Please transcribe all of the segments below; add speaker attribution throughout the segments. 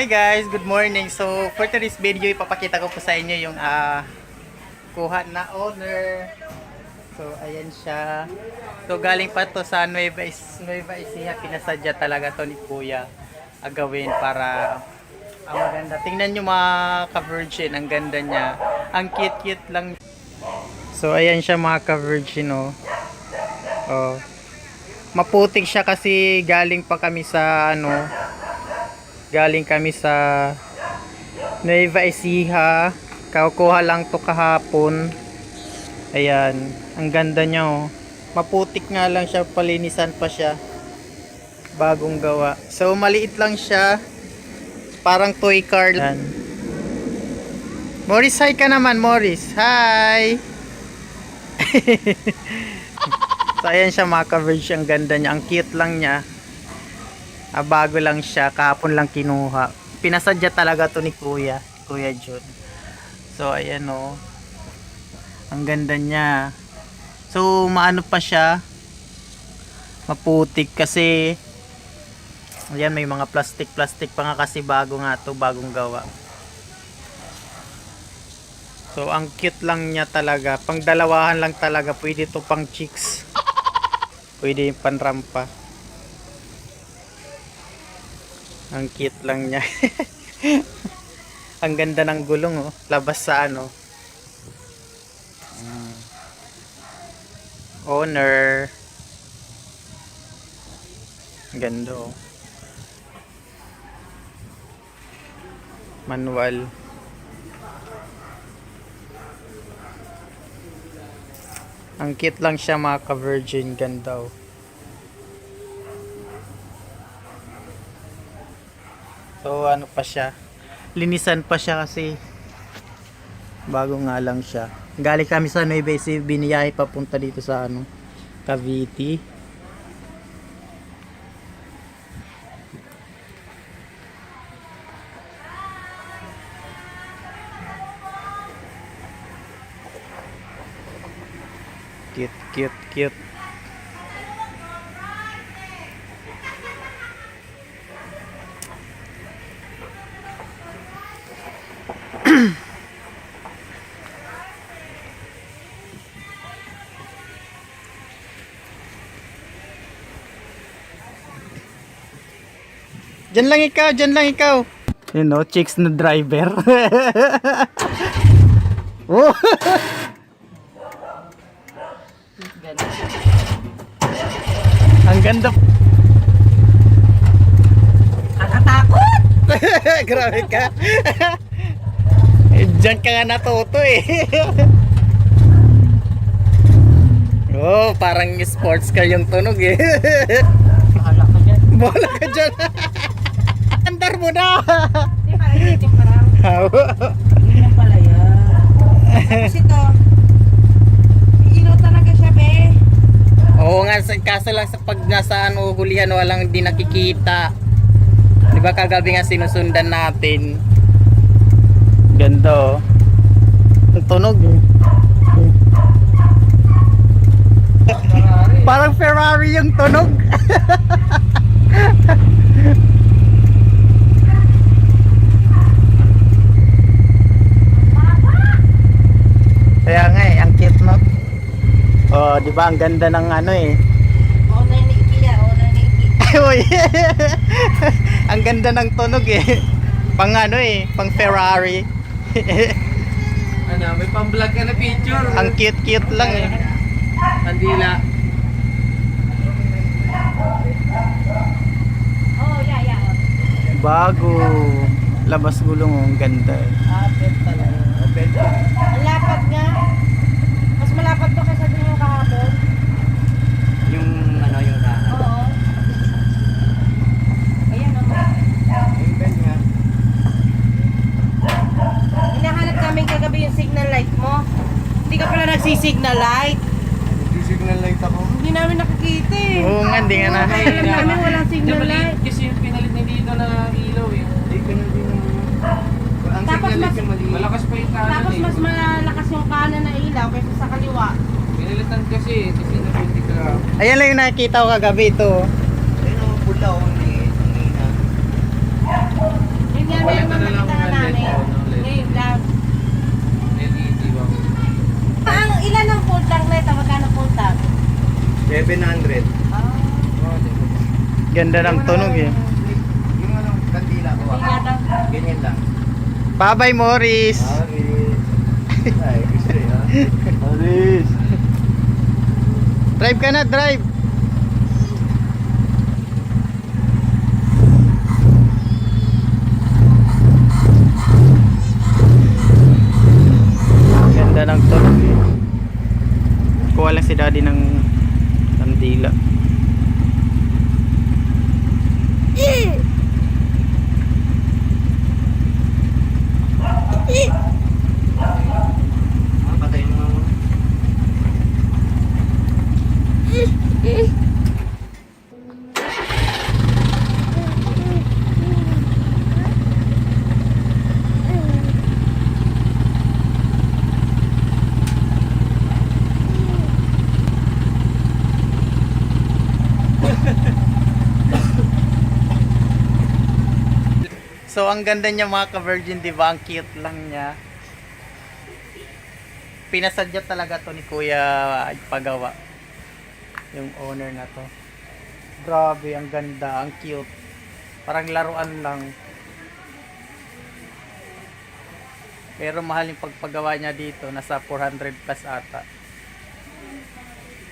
Speaker 1: Hi guys, good morning. So for today's video, ipapakita ko po sa inyo yung ah kuha na owner. So ayan siya. So galing pa to sa Nueva, Nueva Ecija. Pinasadya talaga to ni Kuya agawin para ang maganda. Tingnan nyo mga ka-virgin, ang ganda niya. Ang cute-cute lang. So ayan siya mga ka-virgin oh. Oh. Maputik siya kasi galing pa kami sa ano, galing kami sa Nueva Ecija. Kakuha lang to kahapon. Ayan. Ang ganda niya oh. Maputik nga lang siya palinisan pa siya. Bagong gawa. So maliit lang siya. Parang toy car. Yan Morris hi ka naman Morris. Hi! So ayan siya mga coverage ang ganda niya. Ang cute lang niya Ah, bago lang siya, kahapon lang kinuha. Pinasadya talaga to ni Kuya, Kuya Jun. So, ayan o. Ang ganda niya. So, maano pa siya. Maputik kasi Ayan, may mga plastic-plastic pa nga kasi bago nga to, bagong gawa. So, ang cute lang niya talaga. Pang dalawahan lang talaga. Pwede to pang chicks. Pwede yung panrampa. Ang cute lang niya. Ang ganda ng gulong oh. Labas sa ano. Mm. Owner. Ganda oh. Manual. Ang cute lang siya mga ka-virgin. Ganda oh. So ano pa siya? Linisan pa siya kasi bago nga lang siya. Galing kami sa Nueva Ecija, biniyahe papunta dito sa ano, Cavite. Cute, cute, cute. Diyan lang ikaw, diyan lang ikaw. You know, chicks na driver. oh. Ang ganda.
Speaker 2: Nakatakot!
Speaker 1: Grabe ka. Eh, Diyan ka nga natuto eh. oh, parang sports car yung tunog eh.
Speaker 2: Bahala ka dyan.
Speaker 1: Bola ka dyan. Mo na.
Speaker 2: Hindi pa, hindi parang. Hindi na pala yan. Tapos ito. Ilaw talaga siya, be.
Speaker 1: Oo nga, sa- kaso lang sa pag nasa ano, hulihan walang di nakikita. Di ba kagabi nga sinusundan natin. Ganda oh. Ang tunog eh. Parang Ferrari yung tunog. Kaya nga eh, ang cute no. Oh, di ba ang ganda ng ano eh.
Speaker 2: Owner ni Ikea, owner ni Ikea.
Speaker 1: Uy. ang ganda ng tunog eh. Pang ano eh, pang Ferrari.
Speaker 3: Ano, may pang-vlog ka na picture.
Speaker 1: ang cute-cute lang eh.
Speaker 3: Kandila.
Speaker 2: Oh, yeah, yeah.
Speaker 1: Bago. Labas gulong oh, ang ganda eh.
Speaker 2: Apit talaga. Ang lapad nga. Mas malapad to kaysa dun yung kahapon.
Speaker 3: Yung ano, yung rahat.
Speaker 2: Oo. Ayan, oh.
Speaker 3: Yung bed nga.
Speaker 2: Hinahanap namin kagabi yung signal light mo. Hindi ka pala nagsisignal light.
Speaker 3: Nag-signal light ako.
Speaker 2: Hindi namin nakikita eh.
Speaker 1: Oo nga, hindi nga na.
Speaker 2: Kaya alam namin walang signal light.
Speaker 3: Kasi yung pinalit na dito na ilaw eh. Hindi ka na din Ang
Speaker 2: Tapos
Speaker 3: signal
Speaker 2: mas-
Speaker 3: light yung mali. Malakas pa yung kanan
Speaker 2: Tapos
Speaker 3: eh.
Speaker 2: mas malakas yung kanan na ilaw kaysa sa kaliwa.
Speaker 3: Pinalitan kasi, kasi na 20 ka.
Speaker 1: Ayan lang yung nakikita ko kagabi ito.
Speaker 3: Ayun ang pula oh, hindi. Hindi na.
Speaker 2: Yan,
Speaker 3: Wala ka na lang
Speaker 2: makita
Speaker 3: ng
Speaker 2: namin.
Speaker 3: LED, ano, LED.
Speaker 2: Ngayon lang.
Speaker 3: LED ba?
Speaker 2: Ang ilan ang full tank na ito? Magkano full tank?
Speaker 4: 700.
Speaker 2: Ah,
Speaker 1: Ganda ng tunog eh.
Speaker 4: Yung ano, kandila ko.
Speaker 2: hindi yata.
Speaker 4: Ganyan lang.
Speaker 1: Bye-bye, Morris!
Speaker 4: Aris. Ay, gusto ha. Aris.
Speaker 1: Drive ka na, drive! Si daddy ng kandila.
Speaker 4: Ah, patay mo.
Speaker 1: So ang ganda niya mga ka-virgin, di ba? Ang cute lang niya. Pinasadya talaga to ni Kuya Pagawa. Yung owner na to. Grabe, ang ganda, ang cute. Parang laruan lang. Pero mahal yung pagpagawa niya dito. Nasa 400 plus ata.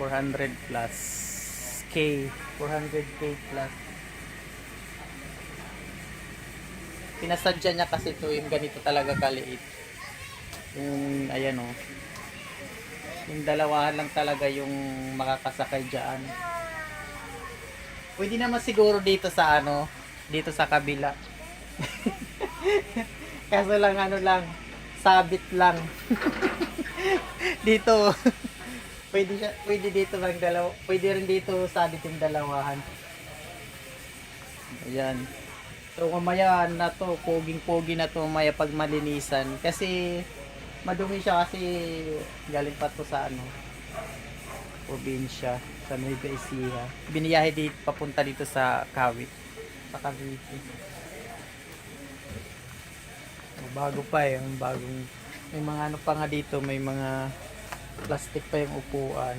Speaker 1: 400 plus. K. 400k plus. Pinasadya niya kasi ito yung ganito talaga kaliit. Yung, ayan o. Yung dalawahan lang talaga yung makakasakay dyan. Pwede naman siguro dito sa ano, dito sa kabila. Kaso lang ano lang, sabit lang. dito. pwede siya, pwede dito lang dalawa, pwede rin dito sabit yung dalawahan. Ayan. So mamaya na to, poging-pogi na to mamaya pag malinisan. Kasi madumi siya kasi galing pa to sa ano, probinsya, sa Nueva Ecija. Biniyahe dito, papunta dito sa Kawit. Sa Cavite. Oh, bago pa eh, ang bagong, may mga ano pa nga dito, may mga plastic pa yung upuan.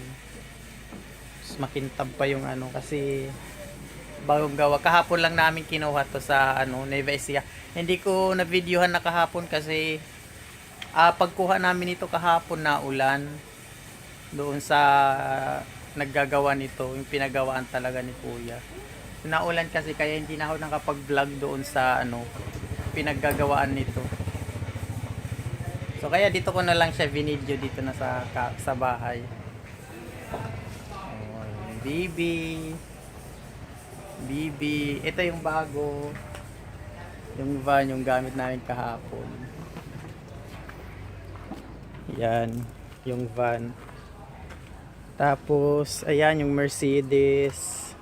Speaker 1: Tapos makintab pa yung ano kasi bagong gawa. Kahapon lang namin kinuha to sa ano, Nueva Ecija. Hindi ko na videohan na kahapon kasi ah pagkuha namin ito kahapon na ulan doon sa naggagawa nito, yung pinagawaan talaga ni Kuya. Naulan kasi kaya hindi na ako nakapag-vlog doon sa ano pinaggagawaan nito. So kaya dito ko na lang siya vinidyo dito na sa sa bahay. Oh, baby. BB. Ito yung bago. Yung van, yung gamit namin kahapon. Yan. Yung van. Tapos, ayan yung Mercedes.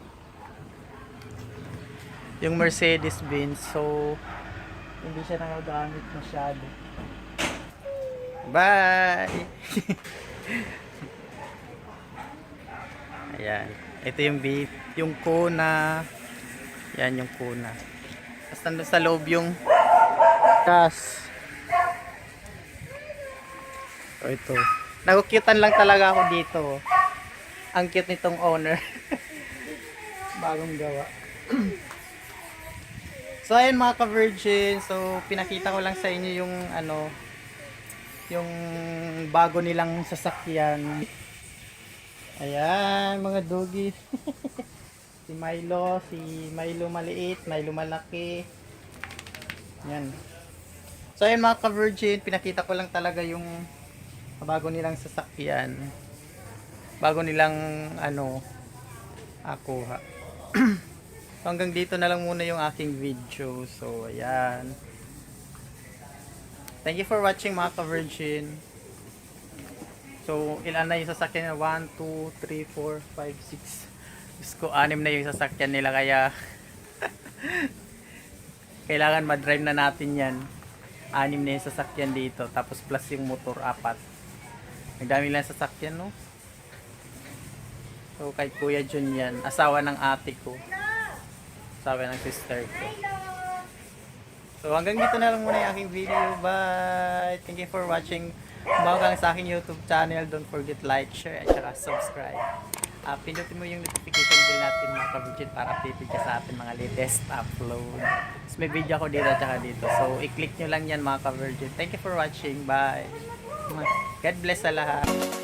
Speaker 1: Yung Mercedes Benz. So, hindi siya nagagamit masyado. Bye! Ayan. Ito yung beef. Yung kuna. Yan yung kuna. Tapos nandun sa loob yung gas. So ito. Nagukyutan lang talaga ako dito. Ang cute nitong owner. Bagong gawa. so ayun mga ka-virgin. So pinakita ko lang sa inyo yung ano yung bago nilang sasakyan. Ayan, mga doggy. si Milo, si Milo maliit, Milo malaki. Yan. So ayun mga ka-virgin, pinakita ko lang talaga yung bago nilang sasakyan. Bago nilang ano, akuha. so hanggang dito na lang muna yung aking video. So ayan. Thank you for watching mga ka-virgin. So, ilan na yung sasakyan na? 1, 2, 3, 4, 5, 6. Diyos ko, anim na yung sasakyan nila kaya kailangan ma-drive na natin yan. Anim na yung sasakyan dito. Tapos plus yung motor, apat. Ang dami lang sasakyan, no? So, kay Kuya Jun yan. Asawa ng ate ko. Asawa ng sister ko. So hanggang dito na lang muna yung aking video. Bye! Thank you for watching. Lang sa aking YouTube channel, don't forget like, share, at saka subscribe. Ah, pindutin mo yung notification bell natin mga kabudget para updated ka sa ating mga latest upload. Tapos may video ako dito at dito. So i-click nyo lang yan mga ka-virgin. Thank you for watching. Bye! God bless sa lahat.